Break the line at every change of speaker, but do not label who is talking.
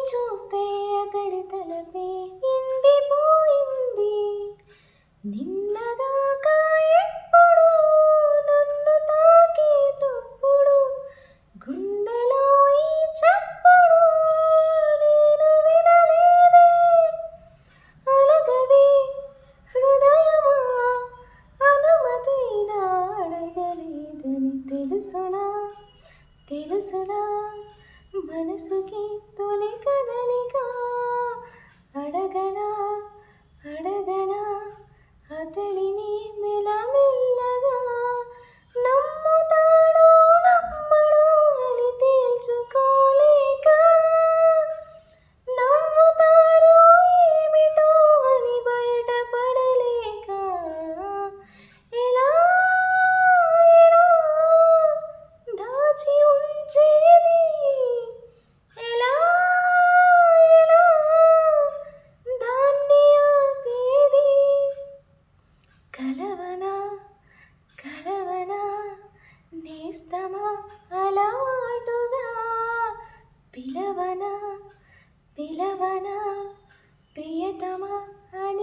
చూస్తే అతడి తలపే నిండిపోయింది నిన్నదాకా ఎప్పుడు నన్ను తాకేటప్పుడు గుండెలో ఈ చప్పుడు నేను వినలేదే. అలగవే హృదయమా అనుమతైనా అడగలేదని తెలుసునా? తెలుసునా? మనసుకి తొలి కదలిక. నేస్తమా అలవాటుగా? పిలవనా? పిలవనా? ప్రియతమా? అని